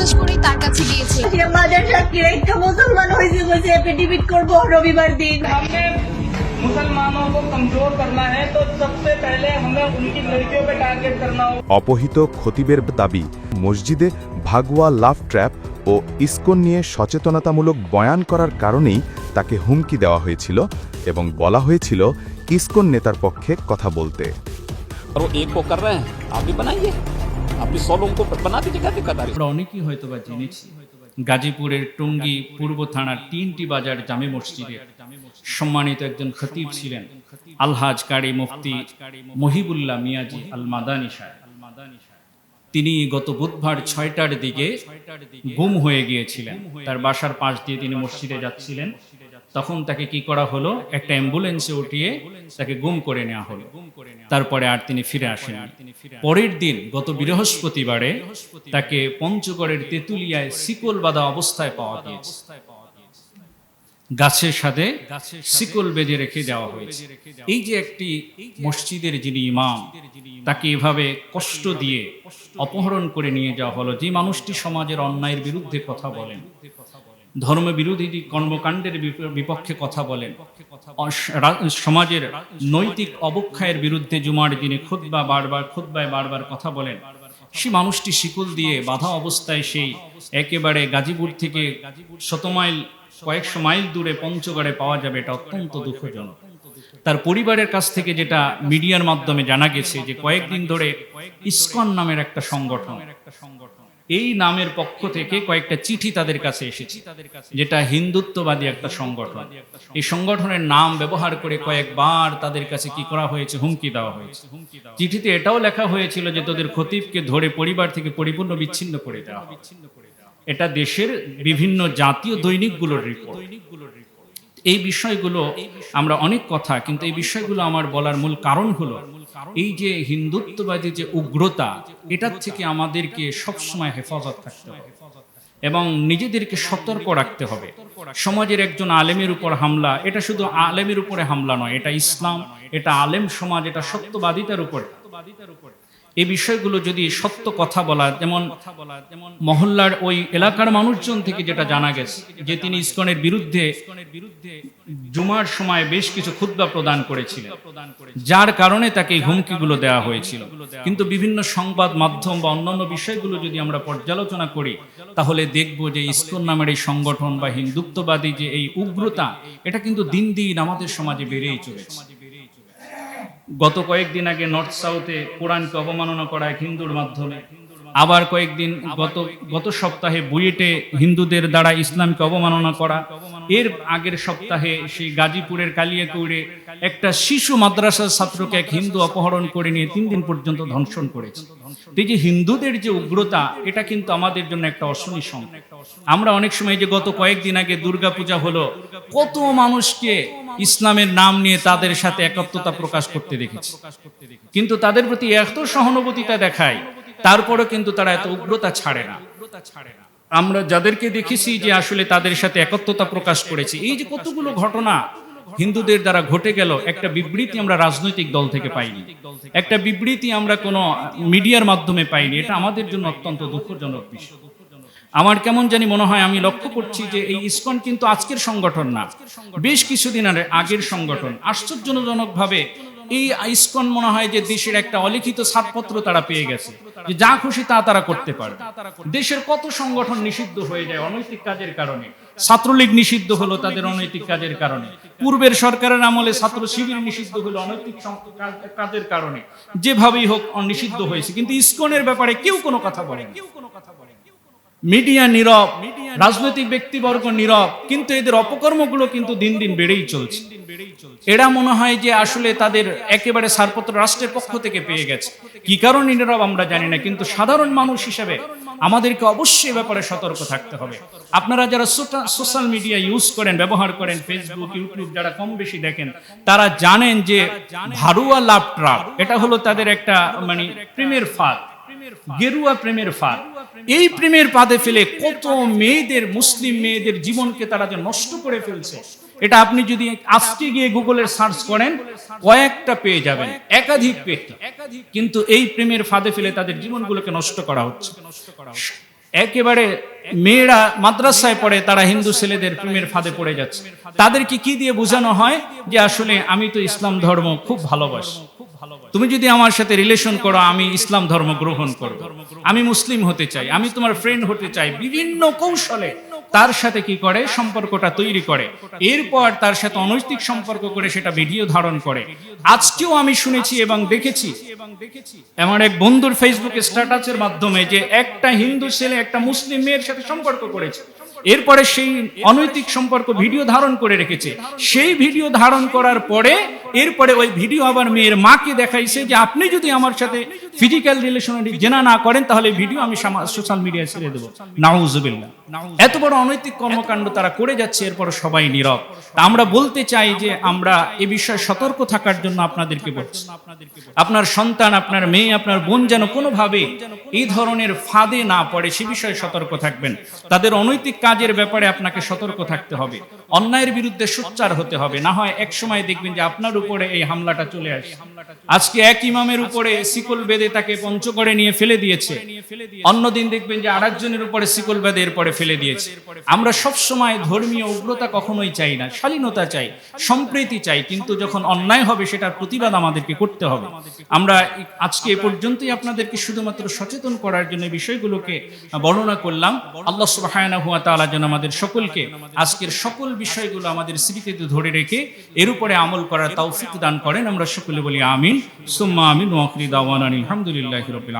বিশ্বাস করেই তার কাছে গিয়েছে। মাদ্রাসা কি রেখা মুসলমান হয়েছে বলছে এফিডেভিট করব রবিবার দিন। অপহিত খতিবের দাবি মসজিদে ভাগুয়া লাভ ট্র্যাপ ও ইস্কন নিয়ে সচেতনতামূলক বয়ান করার কারণেই তাকে হুমকি দেওয়া হয়েছিল এবং বলা হয়েছিল ইস্কন নেতার পক্ষে কথা বলতে। আপনি সলং তো বানাতে জায়গাতে কাতারে। আমরা অনেকেই হয়তো বা জেনেছি, গাজীপুরের টঙ্গী পূর্ব থানার তিনটি বাজার জামে মসজিদে সম্মানিত একজন খতিব ছিলেন, আলহাজ কারি মুফতি মহিবুল্লাহ মিয়াজি আল মাদানি সাহেব। তিনি গত বুধবার ছয়টার দিকে গুম হয়ে গিয়েছিলেন। তার বাসার পাশ দিয়ে তিনি মসজিদে যাচ্ছিলেন। তখন তাকে কি করা হলো? একটা অ্যাম্বুলেন্সে উঠিয়ে তাকে গুম করে নেওয়া হলো। তারপরে আর তিনি ফিরে আসেন পরের দিন, গত বৃহস্পতিবারে তাকে পঞ্চগড়ের তেঁতুলিয়ায় শিকল বাঁধা অবস্থায় পাওয়া গিয়েছে। গাছের সাথে শিকল বেঁধে রেখে দেওয়া হয়েছে। এই যে একটি মসজিদের যিনি ইমাম, তাকে এভাবে কষ্ট দিয়ে অপহরণ করে নিয়ে যাওয়া হলো। যে মানুষটি সমাজের অন্যায়ের বিরুদ্ধে কথা বলেন ধর্ম বিরোধী কর্মকাণ্ডের বিপক্ষে কথা বলেন। সমাজের নৈতিক অবক্ষয়ের বিরুদ্ধে জুমার দিনে খুদ্া বারবার খুদ্ায় বারবার কথা বলেন। সে মানুষটি শিকল দিয়ে বাধা অবস্থায় সেই একেবারে গাজীপুর থেকে শত মাইল, কয়েকশো মাইল দূরে পঞ্চগড়ে পাওয়া যাবে এটা অত্যন্ত দুঃখজনক। তার পরিবারের কাছ থেকে যেটা মিডিয়ার মাধ্যমে জানা গেছে যে কয়েকদিন ধরে ইসকন নামের একটা সংগঠন এই নামের পক্ষ থেকে কয়েকটা চিঠি তাদের কাছে এসেছে, যেটা হিন্দুত্ববাদী একটা সংগঠন। এই সংগঠনের নাম ব্যবহার করে কয়েকবার তাদের কাছে কি করা হয়েছে, হুমকি দেওয়া হয়েছে। চিঠিতে এটাও লেখা হয়েছিল যে তোদের খতিবকে ধরে পরিবার থেকে পরিপূর্ণ বিচ্ছিন্ন করে দেওয়া এটা দেশের বিভিন্ন জাতীয় দৈনিকগুলোর রিপোর্ট এই বিষয়গুলো আমরা অনেক কথা, কিন্তু এই বিষয়গুলো আমার বলার মূল কারণ হলো এই যে হিন্দুত্ববাদী যে উগ্রতা, এটার থেকে আমাদেরকে সবসময় হেফাজত থাকতে হবে। এবং নিজেদেরকে সতর্ক রাখতে হবে। সমাজের একজন আলেমের উপর হামলা, এটা শুধু আলেমের উপরে হামলা নয়, এটা ইসলাম, এটা আলেম সমাজ, এটা সত্যবাদিতার উপর। এই বিষয়গুলো যদি সত্য কথা বলা, যেমন মহল্লার ওই এলাকার মানুষজন থেকে যেটা জানা গেছে, যে তিনি ইসকনের বিরুদ্ধে জুমার সময় বেশ কিছু ক্ষুদ্র প্রদান করেছিলেন, যার কারণে তাকে এই হুমকিগুলো দেওয়া হয়েছিল। কিন্তু বিভিন্ন সংবাদ মাধ্যম বা অন্যান্য বিষয়গুলো যদি আমরা পর্যালোচনা করি, তাহলে দেখব যে ইসকন নামের এই সংগঠন বা হিন্দুত্ববাদী যে এই উগ্রতা, এটা কিন্তু দিন দিন আমাদের সমাজে বেড়েই চলেছে। গত কয়েকদিন আগে নর্থ সাউথে কোরআনকে অবমাননা করা এক হিন্দুর মাধ্যমে, আবার কয়েকদিন গত গত সপ্তাহে বুয়েটে হিন্দুদের দ্বারা ইসলামকে অবমাননা করা, এর আগের সপ্তাহে সেই গাজীপুরের কালিয়াকুড়ে একটা শিশু মাদ্রাসার ছাত্রকে এক হিন্দু অপহরণ করে নিয়ে তিন দিন পর্যন্ত ধর্ষণ করেছে। এই যে হিন্দুদের যে উগ্রতা, এটা কিন্তু আমাদের জন্য একটা অশনি সংকেত আমরা অনেক সময় যে গত কয়েকদিন আগে দুর্গাপূজা হলো, কত মানুষকে ইসলামের নাম নিয়ে তাদের সাথে একত্রতা প্রকাশ করতে দেখেছি। কিন্তু তাদের প্রতি এত সহানুভূতিটা দেখায়, তারপরেও কিন্তু তারা এত উগ্রতা ছাড়ে না। আমরা যাদেরকে দেখেছি যে আসলে তাদের সাথে একত্রতা প্রকাশ করেছে, এই যে কতগুলো ঘটনা হিন্দুদের দ্বারা ঘটে গেল একটা বিবৃতি আমরা রাজনৈতিক দল থেকে পাইনি। একটা বিবৃতি আমরা কোনো মিডিয়ার মাধ্যমে পাইনি। এটা আমাদের জন্য অত্যন্ত দুঃখজনক বিষয়। আমার কেমন জানি মনে হয় আমি লক্ষ্য করছি যে এই ইসকন কিন্তু আজকের সংগঠন না। বেশ কিছুদিন আগে আগের সংগঠন। আশ্চর্যজনক ভাবে এই ইসকন মনে হয় যে দেশের একটা অলিখিত ছাড়পত্র তারা পেয়ে গেছে। যে যা খুশি তা তারা করতে পারে দেশের কত সংগঠন নিষিদ্ধ হয়ে যায় অনৈতিক কাজের কারণে। ছাত্রলীগ নিষিদ্ধ হলো তাদের অনৈতিক কাজের কারণে। পূর্বের সরকারের আমলে ছাত্র শিবির নিষিদ্ধ হলো অনৈতিক কাজের কারণে। যেভাবেই হোক নিষিদ্ধ হয়েছে। কিন্তু ইসকনের ব্যাপারে কেউ কোনো কথা বলে কেউ কোনো কথা বলে মিডিয়া নীরব, রাজনৈতিক ব্যক্তিবর্গ নীরব, কিন্তু এদের অপকর্মগুলো কিন্তু দিন দিন বেড়েই চলছে। এরা মনে হয় যে আসলে তাদের একেবারে ছাড়পত্র রাষ্ট্রের পক্ষ থেকে পেয়ে গেছে। কি কারণে নীরব আমরা জানি না, কিন্তু সাধারণ মানুষ হিসেবে আমাদেরকে অবশ্যই ব্যাপারে সতর্ক থাকতে হবে। আপনারা যারা সোশ্যাল মিডিয়া ইউজ করেন, ব্যবহার করেন ফেসবুক ইউটিউব যারা কম বেশি দেখেন, তারা জানেন যে ভারুয়া লাভ ট্রাপ এটা হলো তাদের একটা মানে প্রেমের ফাঁদ, গেরুয়া প্রেমের ফাঁদ। এই প্রেমের পাদে ফেলে কত মেয়েদের, মুসলিম মেয়েদের জীবনকে তারা যে নষ্ট করে ফেলছে, এটা আপনি যদি আজকে গিয়ে গুগলের সার্চ করেন, কয়েকটা পেয়ে যাবেন, একাধিক পেয়ে কিন্তু এই প্রেমের ফাঁদে ফেলে তাদের জীবনগুলোকে নষ্ট করা হচ্ছে। একেবারে মেয়েরা মাদ্রাসায় পড়ে, তারা হিন্দু ছেলেদের প্রেমের ফাঁদে পড়ে যাচ্ছে। তাদেরকে কি দিয়ে বোঝানো হয় যে আসলে আমি তো ইসলাম ধর্ম খুব ভালোবাসি। তুমি যদি আমার সাথে রিলেশন করো আমি ইসলাম ধর্ম গ্রহণ করব। আমি মুসলিম হতে চাই আমি তোমার ফ্রেন্ড হতে চাই। বিভিন্ন কৌশলে তার সাথে কি করে? সম্পর্কটা তৈরি করে। এরপর তার সাথে অনৈতিক সম্পর্ক করে সেটা ভিডিও ধারণ করে। আজকেও আমি শুনেছি এবং দেখেছি। আমার এক বন্ধুর ফেসবুক স্ট্যাটাসের মাধ্যমে যে একটা হিন্দু ছেলে একটা মুসলিম মেয়ের সাথে সম্পর্ক করেছে। এরপরে সেই অনৈতিক সম্পর্ক ভিডিও ধারণ করে রেখেছে। সেই ভিডিও ধারণ করার পরে এরপরে ওই ভিডিও আবার মেয়ের মাকে দেখাইছে যে আপনি যদি আমার সাথে ফিজিক্যাল রিলেশনের জেনা না করেন, তাহলে ভিডিও আমি সোশ্যাল মিডিয়ায় ছেড়ে দেবো। নাউজুবিল্লাহ। এত বড় অনৈতিক কর্মকাণ্ড তারা করে যাচ্ছে এরপর সবাই নীরব। আমরা বলতে চাই যে আমরা এ বিষয়ে সতর্ক থাকার জন্য আপনাদেরকে বলছি। আপনার সন্তান, আপনার মেয়ে, আপনার বোন যেন কোনোভাবে এই ধরনের ফাঁদে না পড়ে, সে বিষয়ে সতর্ক থাকবেন। তাদের অনৈতিক কাজের ব্যাপারে আপনাকে সতর্ক থাকতে হবে। অন্যায়ের বিরুদ্ধে সোচ্চার হতে হবে। না হয় এক সময় দেখবেন যে আপনার উপরে এই হামলাটা চলে আসে আজকে এক ইমামের উপরে শিকল বেঁধে তাকে পঞ্চগড়ে নিয়ে ফেলে দিয়েছে। অন্যদিন দেখবেন যে আরেকজনের উপরে শিকল বেঁধে এরপরে ফেলে দিয়েছে। আমরা সব সময় ধর্মীয় উগ্রতা কখনোই চাই না। শালীনতা চাই, সম্প্রীতি চাই। কিন্তু যখন অন্যায় হবে, সেটার প্রতিবাদ আমাদেরকে করতে হবে। আমরা আজকে এ পর্যন্তই আপনাদেরকে শুধুমাত্র সচেতন করার জন্য বিষয়গুলোকে বর্ণনা করলাম। আল্লাহ সুবহানাহু তাআলা যেন আমাদের সকলকে আজকের সকল বিষয়গুলো আমাদের স্মৃতিতে ধরে রেখে এর উপরে আমল করার তৌফিক দান করেন। আমরা সকলে বলি আমিন। সুম্মা আমিন। ওয়া দাওয়ান আলহামদুলিল্লাহ রাব্বিল